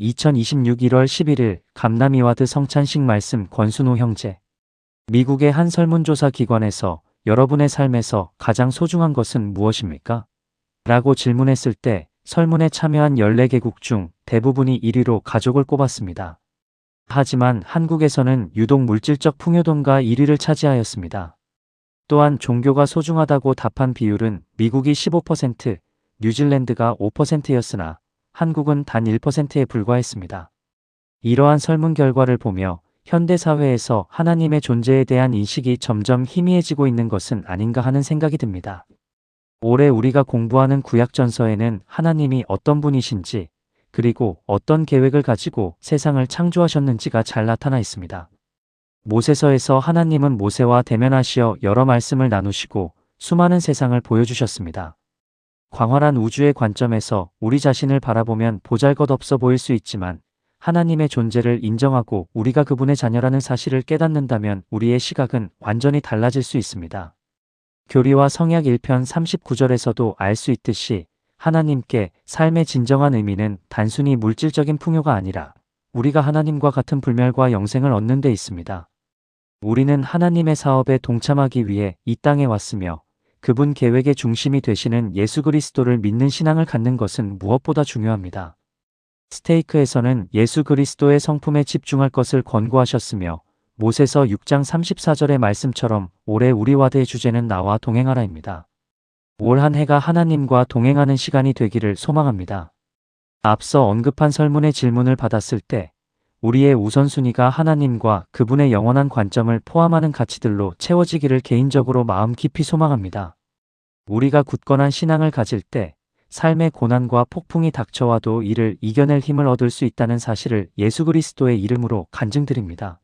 2026 1월 11일 감남이와드 성찬식 말씀 권순호 형제. 미국의 한 설문조사 기관에서 여러분의 삶에서 가장 소중한 것은 무엇입니까? 라고 질문했을 때 설문에 참여한 14개국 중 대부분이 1위로 가족을 꼽았습니다. 하지만 한국에서는 유독 물질적 풍요도가 1위를 차지하였습니다. 또한 종교가 소중하다고 답한 비율은 미국이 15%, 뉴질랜드가 5%였으나 한국은 단 1%에 불과했습니다. 이러한 설문 결과를 보며 현대 사회에서 하나님의 존재에 대한 인식이 점점 희미해지고 있는 것은 아닌가 하는 생각이 듭니다. 올해 우리가 공부하는 구약전서에는 하나님이 어떤 분이신지 그리고 어떤 계획을 가지고 세상을 창조하셨는지가 잘 나타나 있습니다. 모세서에서 하나님은 모세와 대면하시어 여러 말씀을 나누시고 수많은 세상을 보여주셨습니다. 광활한 우주의 관점에서 우리 자신을 바라보면 보잘것없어 보일 수 있지만 하나님의 존재를 인정하고 우리가 그분의 자녀라는 사실을 깨닫는다면 우리의 시각은 완전히 달라질 수 있습니다. 교리와 성약 1편 39절에서도 알 수 있듯이 하나님께 삶의 진정한 의미는 단순히 물질적인 풍요가 아니라 우리가 하나님과 같은 불멸과 영생을 얻는 데 있습니다. 우리는 하나님의 사업에 동참하기 위해 이 땅에 왔으며 그분 계획의 중심이 되시는 예수 그리스도를 믿는 신앙을 갖는 것은 무엇보다 중요합니다. 스테이크에서는 예수 그리스도의 성품에 집중할 것을 권고하셨으며 모세서 6장 34절의 말씀처럼 올해 우리와의 주제는 나와 동행하라입니다. 올 한 해가 하나님과 동행하는 시간이 되기를 소망합니다. 앞서 언급한 설문의 질문을 받았을 때 우리의 우선순위가 하나님과 그분의 영원한 관점을 포함하는 가치들로 채워지기를 개인적으로 마음 깊이 소망합니다. 우리가 굳건한 신앙을 가질 때 삶의 고난과 폭풍이 닥쳐와도 이를 이겨낼 힘을 얻을 수 있다는 사실을 예수 그리스도의 이름으로 간증드립니다.